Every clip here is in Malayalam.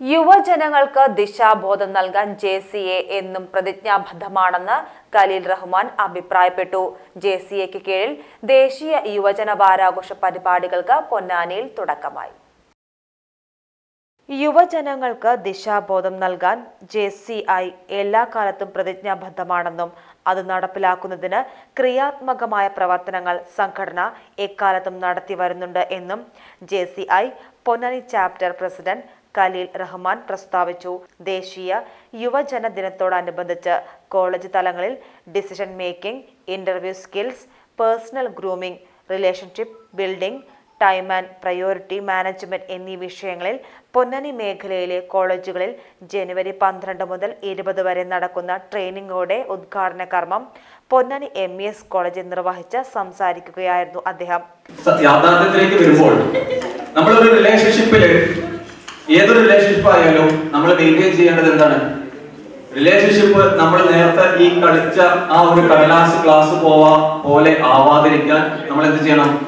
യുവജനങ്ങൾക്ക് ദിശാബോധം നൽകാൻ ജെ സി എ എന്നും പ്രതിജ്ഞാബദ്ധമാണെന്ന് ഖലീൽ റഹ്മാൻ അഭിപ്രായപ്പെട്ടു. ജെ സി എക്ക് കീഴിൽ ദേശീയ യുവജന വാരാഘോഷ പരിപാടികൾക്ക് പൊന്നാനിയിൽ തുടക്കമായി. യുവജനങ്ങൾക്ക് ദിശാബോധം നൽകാൻ ജെ സി ഐ എല്ലാ കാലത്തും പ്രതിജ്ഞാബദ്ധമാണെന്നും അത് നടപ്പിലാക്കുന്നതിന് ക്രിയാത്മകമായ പ്രവർത്തനങ്ങൾ സംഘടന എക്കാലത്തും നടത്തി വരുന്നുണ്ട് എന്നും J C I Ponnani chapter president Khaleel Rahman പ്രസ്താവിച്ചു. ദേശീയ യുവജന ദിനത്തോടനുബന്ധിച്ച് കോളേജ് തലങ്ങളിൽ decision making interview skills personal grooming relationship building time and priority management എന്നീ വിഷയങ്ങളിൽ പൊന്നാനി മേഖലയിലെ കോളേജുകളിൽ ജനുവരി പന്ത്രണ്ട് മുതൽ ഇരുപത് വരെ നടക്കുന്ന ട്രെയിനിങ്ങോടെ ഉദ്ഘാടന കർമ്മം പൊന്നാനി എം ഇ എസ് കോളേജിൽ നിർവഹിച്ച് സംസാരിക്കുകയായിരുന്നു അദ്ദേഹം. വരുമ്പോൾ നമ്മളൊരു റിലേഷൻഷിപ്പിൽ ഏതൊരു റിലേഷൻഷിപ്പ് ആയാലും നമ്മൾ മെയിന്റെയിൻ ചെയ്യേണ്ടത് എന്താണ്? റിലേഷൻഷിപ്പ് നമ്മൾ നേരത്തെ ഈ കളിച്ച ആ ഒരു കടലാസ് ക്ലാസ് പോവാ പോലെ ആവാതിരിക്കാൻ നമ്മൾ എന്ത് ചെയ്യണം?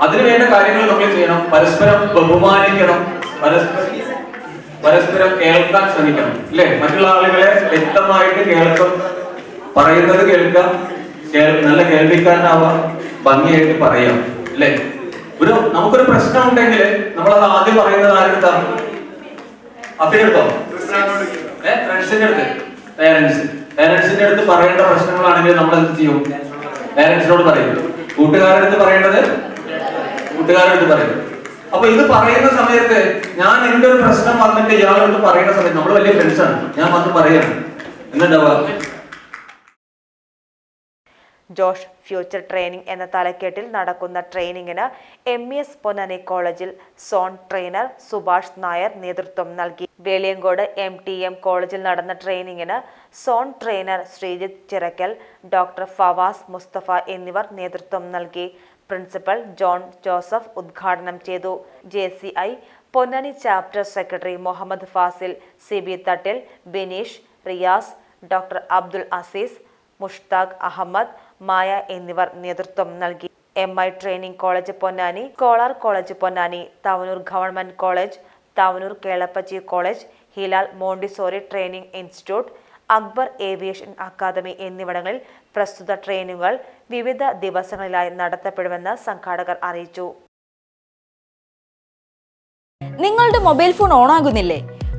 അതിനു വേണ്ട കാര്യങ്ങൾ നമ്മൾ ചെയ്യണം. പരസ്പരം ബഹുമാനിക്കണം. പരസ്പരം പരസ്പരം കേൾക്കാൻ ശ്രമിക്കണം. അല്ലെ? മറ്റുള്ള ആളുകളെ വ്യക്തമായിട്ട് കേൾക്കും. പറയുന്നത് കേൾക്കാം. നല്ല കേൾവിക്കാരനാവാം. ഭംഗിയായിട്ട് പറയാം. അല്ലെ? ഒരു നമുക്കൊരു പ്രശ്നം ഉണ്ടെങ്കിൽ നമ്മൾ അത് ആദ്യം പറയുന്നത് ആരെടുത്താണ് അഭിനെടുത്തോ ഏ ഫ്രണ്ട്സിന്റെ അടുത്ത്. പേരൻസ് പേരൻസിന്റെ അടുത്ത് പറയേണ്ട പ്രശ്നങ്ങളാണെങ്കിൽ നമ്മൾ എന്ത് ചെയ്യും? പേരൻസിനോട് പറയും. കൂട്ടുകാരുടെ അടുത്ത് പറയേണ്ടത്? കൂട്ടുകാരുടെ അടുത്ത് പറയും. അപ്പൊ ഇത് പറയുന്ന സമയത്ത് ഞാൻ എന്റെ ഒരു പ്രശ്നം വന്നിട്ട് ഇയാളോട് പറയുന്ന സമയത്ത് നമ്മൾ വലിയ ഫ്രണ്ട്സാണ് ഞാൻ വന്ന് പറയാണ്. എന്നുണ്ടാവുക ജോഷ് ഫ്യൂച്ചർ ട്രെയിനിംഗ് എന്ന തലക്കെട്ടിൽ നടക്കുന്ന ട്രെയിനിങ്ങിന് എം ഇ എസ് പൊന്നാനി കോളേജിൽ സോൺ ട്രെയിനർ സുഭാഷ് നായർ നേതൃത്വം നൽകി. വേളിയങ്കോട് എം ടി എം കോളേജിൽ നടന്ന ട്രെയിനിങ്ങിന് zone trainer Sreejith Chirakkal doctor Fawaz Musthafa എന്നിവർ നേതൃത്വം നൽകി. പ്രിൻസിപ്പൽ ജോൺ ജോസഫ് ഉദ്ഘാടനം ചെയ്തു. J C I Ponnani chapter secretary Muhammed Fasil C B Thattil Bineesh Riyas doctor Abdul Azeez Mushtaq Ahammed Maya എന്നിവർ നേതൃത്വം നൽകി. M I training college Ponnani Kolar college Ponnani Thavanur government college Thavanur Kelappaji college Hilal montessori training institute Akbar aviation academy എന്നിവിടങ്ങളിൽ പ്രസ്തുത ട്രെയിനുകൾ വിവിധ ദിവസങ്ങളിലായി നടത്തപ്പെടുമെന്ന് സംഘാടകർ അറിയിച്ചു. നിങ്ങളുടെ മൊബൈൽ ഫോൺ ഓൺ ആകുന്നില്ലേ